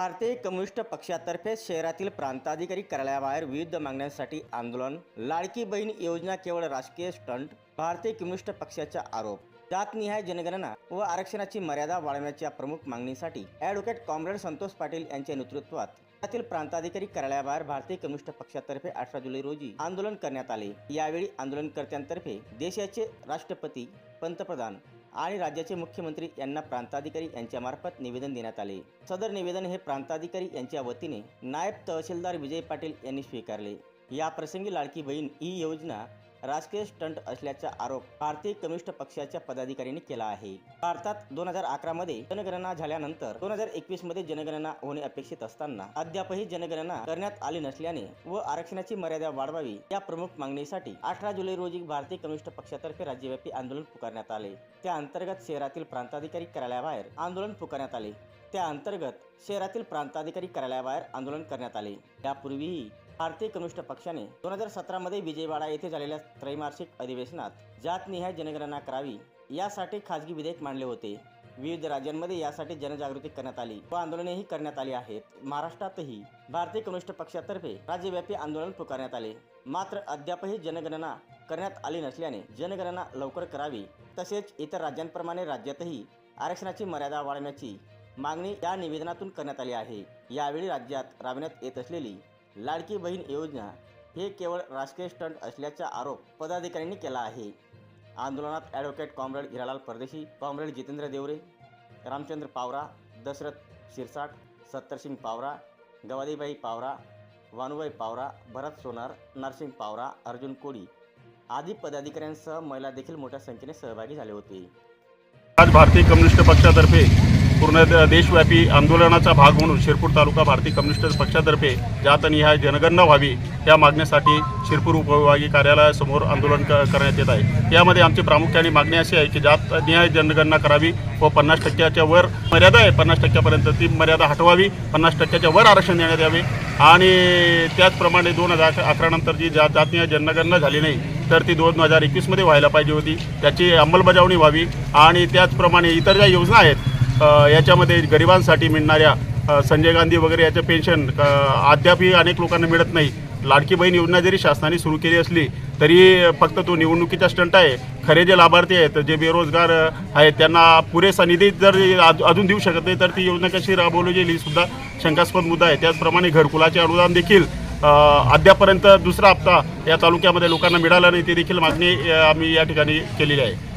भारतीय कम्युनिस्ट पक्षातर्फे शहरातील प्रांताधिकारी कार्यालयाबाहेर विविध मागण्यांसाठी आंदोलन लाडकी बहीण योजना केवळ राजकीय स्टंट भारतीय कम्युनिस्ट पक्षाचा आरोप जातनिहाय जनगणना व आरक्षणाची मर्यादा वाढवण्याच्या प्रमुख मागणीसाठी ॲडव्होकेट कॉम्रेड संतोष पाटील यांच्या नेतृत्वात त्यातील प्रांताधिकारी कार्यालयाबाहेर भारतीय कम्युनिस्ट पक्षातर्फे अठरा जुलै रोजी आंदोलन करण्यात आले. यावेळी आंदोलनकर्त्यांतर्फे देशाचे राष्ट्रपती पंतप्रधान आणि राज्याचे मुख्यमंत्री यांना प्रांताधिकारी यांच्यामार्फत निवेदन देण्यात आले. सदर निवेदन हे प्रांताधिकारी यांच्या वतीने नायब तहसीलदार विजय पाटील यांनी स्वीकारले. या प्रसंगी लाडकी बहीण ही योजना राजकीय स्टंट असल्याचा आरोप भारतीय कम्युनिस्ट पक्षाच्या पदाधिकाऱ्यांनी केला आहे. भारतात दोन हजार अकरा मध्ये जनगणना झाल्यानंतर दोन हजार एकवीसमध्ये जनगणना होणे अपेक्षित असताना अद्यापही जनगणना करण्यात आली नसल्याने व आरक्षणाची मर्यादा वाढवावी या प्रमुख मागणीसाठी अठरा जुलै रोजी भारतीय कम्युनिस्ट पक्षातर्फे राज्यव्यापी आंदोलन पुकारण्यात आले. त्या अंतर्गत शहरातील प्रांताधिकारी कार्यालयाबाहेर आंदोलन पुकारण्यात आले. त्या अंतर्गत शहरातील प्रांताधिकारी कार्यालयाबाहेर आंदोलन करण्यात आले. यापूर्वीही भारतीय कम्युनिस्ट पक्षाने दोन हजार सतरामध्ये विजयवाडा येथे झालेल्या त्रैमासिक अधिवेशनात जातनिहाय जनगणना करावी यासाठी खासगी विधेयक मांडले होते. विविध राज्यांमध्ये यासाठी जनजागृती करण्यात आली व आंदोलनेही करण्यात आली आहेत. महाराष्ट्रातही भारतीय कम्युनिस्ट पक्षातर्फे राज्यव्यापी आंदोलन पुकारण्यात आले. मात्र अद्यापही जनगणना करण्यात आली नसल्याने जनगणना लवकर करावी तसेच इतर राज्यांप्रमाणे राज्यातही आरक्षणाची मर्यादा वाढवण्याची मागणी या निवेदनातून करण्यात आली आहे. यावेळी राज्यात राबवण्यात येत असलेली लाडकी बहीण योजना हे केवळ राजकीय स्टंट असल्याचा आरोप पदाधिकाऱ्यांनी केला आहे. आंदोलनात advocate comrade Hiralal Pardeshi comrade Jitendra Deore Ramchandra Pawara Dashrath Shirsat Sattarsing Pawara Gavadibai Pawara Vanubai Pawara Bharat Sonar Narsing Pawara Arjun Kodi आदी पदाधिकाऱ्यांसह महिला देखील मोठ्या संख्येने सहभागी झाले होते. आज भारतीय कम्युनिस्ट पक्षातर्फे पूर्ण देशव्यापी आंदोलनाचा भाग म्हणून शिरपूर तालुका भारतीय कम्युनिस्ट पक्षातर्फे जातनिहाय जनगणना व्हावी या मागण्यासाठी शिरपूर उपविभागीय कार्यालयासमोर आंदोलन क करण्यात येत आहे. यामध्ये आमची प्रामुख्याने मागणी अशी आहे की जातनिहाय जनगणना करावी व पन्नास टक्क्याच्या वर मर्यादा आहे. पन्नास टक्क्यापर्यंत ती मर्यादा हटवावी. पन्नास टक्क्याच्या वर आरक्षण देण्यात यावे. आणि त्याचप्रमाणे दोन हजार अकरानंतर जी जा जातीय जनगणना झाली नाही तर ती दोन हजार एकवीसमध्ये व्हायला पाहिजे होती. त्याची अंमलबजावणी व्हावी आणि त्याचप्रमाणे इतर ज्या योजना आहेत याच्यामध्ये गरिबांसाठी मिळणाऱ्या संजय गांधी वगैरे याचं पेन्शन अद्यापही अनेक लोकांना मिळत नाही. लाडकी बहीण योजना जरी शासनाने सुरू केली असली तरी फक्त तो निवडणुकीचा स्टंट आहे. खरे जे लाभार्थी आहेत जे बेरोजगार आहेत त्यांना पुरेसा निधी जर अजून देऊ शकत नाही तर ती योजना कशी राबवली गेली सुद्धा शंकास्पद मुद्दा आहे. त्याचप्रमाणे घरकुलाचे अनुदान देखील अद्यापर्यंत दुसरा हप्ता या तालुक्यामध्ये लोकांना मिळाला नाही ती देखील मागणी आम्ही या ठिकाणी केलेली आहे.